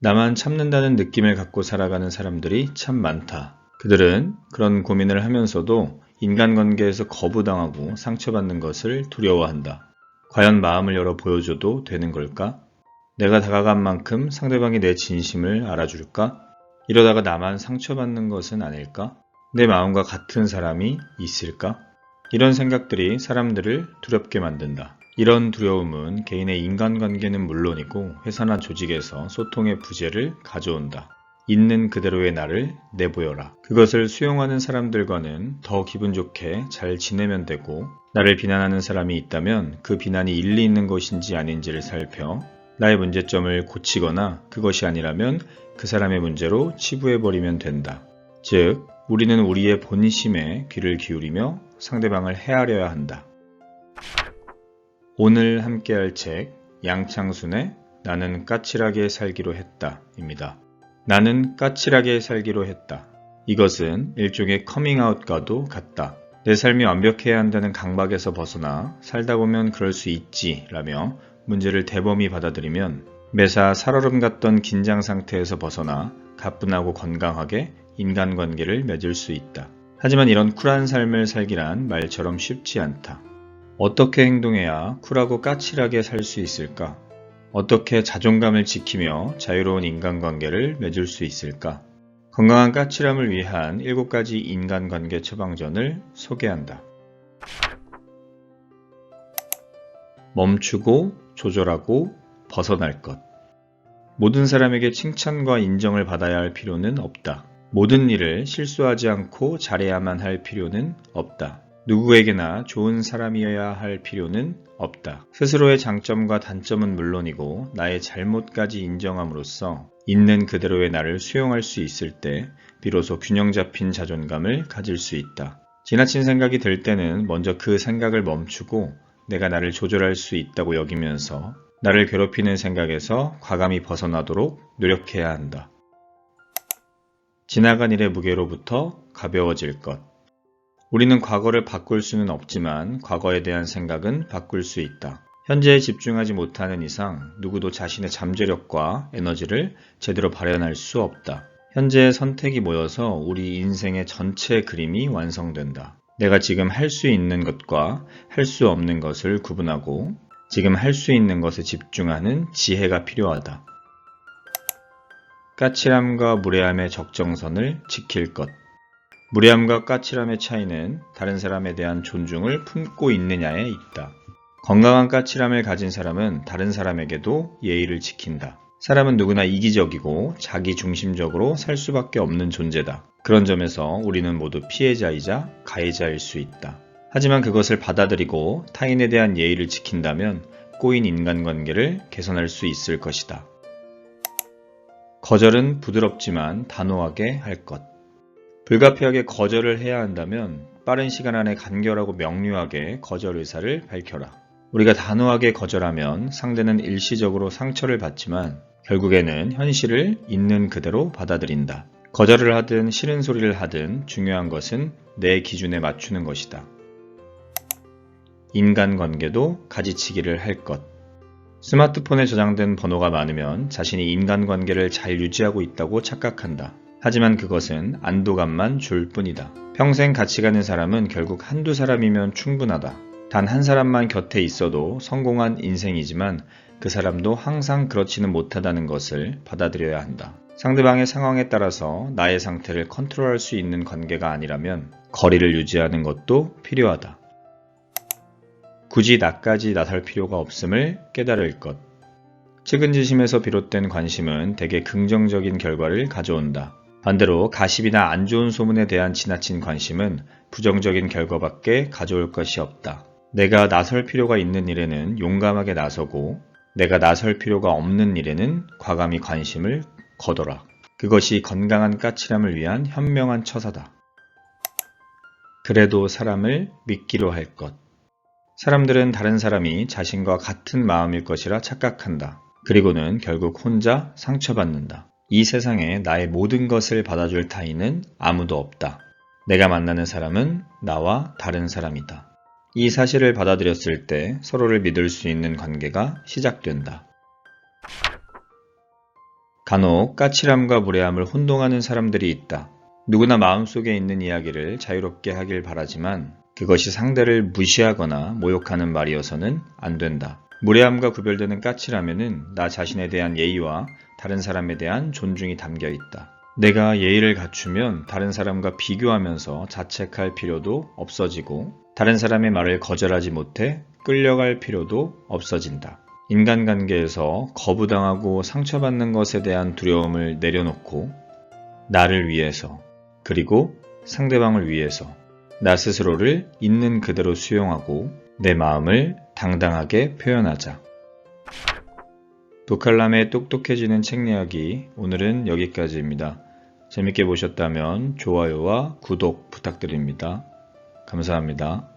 나만 참는다는 느낌을 갖고 살아가는 사람들이 참 많다. 그들은 그런 고민을 하면서도 인간관계에서 거부당하고 상처받는 것을 두려워한다. 과연 마음을 열어 보여줘도 되는 걸까? 내가 다가간 만큼 상대방이 내 진심을 알아줄까? 이러다가 나만 상처받는 것은 아닐까? 내 마음과 같은 사람이 있을까? 이런 생각들이 사람들을 두렵게 만든다. 이런 두려움은 개인의 인간관계는 물론이고 회사나 조직에서 소통의 부재를 가져온다. 있는 그대로의 나를 내보여라. 그것을 수용하는 사람들과는 더 기분 좋게 잘 지내면 되고 나를 비난하는 사람이 있다면 그 비난이 일리 있는 것인지 아닌지를 살펴 나의 문제점을 고치거나 그것이 아니라면 그 사람의 문제로 치부해버리면 된다. 즉, 우리는 우리의 본심에 귀를 기울이며 상대방을 헤아려야 한다. 오늘 함께 할 책 양창순의 나는 까칠하게 살기로 했다 입니다. 나는 까칠하게 살기로 했다. 이것은 일종의 커밍아웃과도 같다. 내 삶이 완벽해야 한다는 강박에서 벗어나 살다 보면 그럴 수 있지 라며 문제를 대범히 받아들이면 매사 살얼음 같던 긴장 상태에서 벗어나 가뿐하고 건강하게 인간관계를 맺을 수 있다. 하지만 이런 쿨한 삶을 살기란 말처럼 쉽지 않다. 어떻게 행동해야 쿨하고 까칠하게 살 수 있을까? 어떻게 자존감을 지키며 자유로운 인간관계를 맺을 수 있을까? 건강한 까칠함을 위한 7가지 인간관계 처방전을 소개한다. 멈추고 조절하고 벗어날 것. 모든 사람에게 칭찬과 인정을 받아야 할 필요는 없다. 모든 일을 실수하지 않고 잘해야만 할 필요는 없다. 누구에게나 좋은 사람이어야 할 필요는 없다. 스스로의 장점과 단점은 물론이고 나의 잘못까지 인정함으로써 있는 그대로의 나를 수용할 수 있을 때 비로소 균형 잡힌 자존감을 가질 수 있다. 지나친 생각이 들 때는 먼저 그 생각을 멈추고 내가 나를 조절할 수 있다고 여기면서 나를 괴롭히는 생각에서 과감히 벗어나도록 노력해야 한다. 지나간 일의 무게로부터 가벼워질 것. 우리는 과거를 바꿀 수는 없지만 과거에 대한 생각은 바꿀 수 있다. 현재에 집중하지 못하는 이상 누구도 자신의 잠재력과 에너지를 제대로 발현할 수 없다. 현재의 선택이 모여서 우리 인생의 전체 그림이 완성된다. 내가 지금 할 수 있는 것과 할 수 없는 것을 구분하고 지금 할 수 있는 것에 집중하는 지혜가 필요하다. 까칠함과 무례함의 적정선을 지킬 것. 무례함과 까칠함의 차이는 다른 사람에 대한 존중을 품고 있느냐에 있다. 건강한 까칠함을 가진 사람은 다른 사람에게도 예의를 지킨다. 사람은 누구나 이기적이고 자기 중심적으로 살 수밖에 없는 존재다. 그런 점에서 우리는 모두 피해자이자 가해자일 수 있다. 하지만 그것을 받아들이고 타인에 대한 예의를 지킨다면 꼬인 인간관계를 개선할 수 있을 것이다. 거절은 부드럽지만 단호하게 할 것. 불가피하게 거절을 해야 한다면 빠른 시간 안에 간결하고 명료하게 거절 의사를 밝혀라. 우리가 단호하게 거절하면 상대는 일시적으로 상처를 받지만 결국에는 현실을 있는 그대로 받아들인다. 거절을 하든 싫은 소리를 하든 중요한 것은 내 기준에 맞추는 것이다. 인간관계도 가지치기를 할 것. 스마트폰에 저장된 번호가 많으면 자신이 인간관계를 잘 유지하고 있다고 착각한다. 하지만 그것은 안도감만 줄 뿐이다. 평생 같이 가는 사람은 결국 한두 사람이면 충분하다. 단 한 사람만 곁에 있어도 성공한 인생이지만 그 사람도 항상 그렇지는 못하다는 것을 받아들여야 한다. 상대방의 상황에 따라서 나의 상태를 컨트롤할 수 있는 관계가 아니라면 거리를 유지하는 것도 필요하다. 굳이 나까지 나설 필요가 없음을 깨달을 것. 측은지심에서 비롯된 관심은 대개 긍정적인 결과를 가져온다. 반대로 가십이나 안 좋은 소문에 대한 지나친 관심은 부정적인 결과밖에 가져올 것이 없다. 내가 나설 필요가 있는 일에는 용감하게 나서고 내가 나설 필요가 없는 일에는 과감히 관심을 거둬라. 그것이 건강한 까칠함을 위한 현명한 처사다. 그래도 사람을 믿기로 할 것. 사람들은 다른 사람이 자신과 같은 마음일 것이라 착각한다. 그리고는 결국 혼자 상처받는다. 이 세상에 나의 모든 것을 받아줄 타인은 아무도 없다. 내가 만나는 사람은 나와 다른 사람이다. 이 사실을 받아들였을 때 서로를 믿을 수 있는 관계가 시작된다. 간혹 까칠함과 무례함을 혼동하는 사람들이 있다. 누구나 마음속에 있는 이야기를 자유롭게 하길 바라지만 그것이 상대를 무시하거나 모욕하는 말이어서는 안 된다. 무례함과 구별되는 까칠함에는 나 자신에 대한 예의와 다른 사람에 대한 존중이 담겨 있다. 내가 예의를 갖추면 다른 사람과 비교하면서 자책할 필요도 없어지고 다른 사람의 말을 거절하지 못해 끌려갈 필요도 없어진다. 인간관계에서 거부당하고 상처받는 것에 대한 두려움을 내려놓고 나를 위해서 그리고 상대방을 위해서 나 스스로를 있는 그대로 수용하고 내 마음을 당당하게 표현하자. 북칼람의 똑똑해지는 책 이야기 오늘은 여기까지입니다. 재밌게 보셨다면 좋아요와 구독 부탁드립니다. 감사합니다.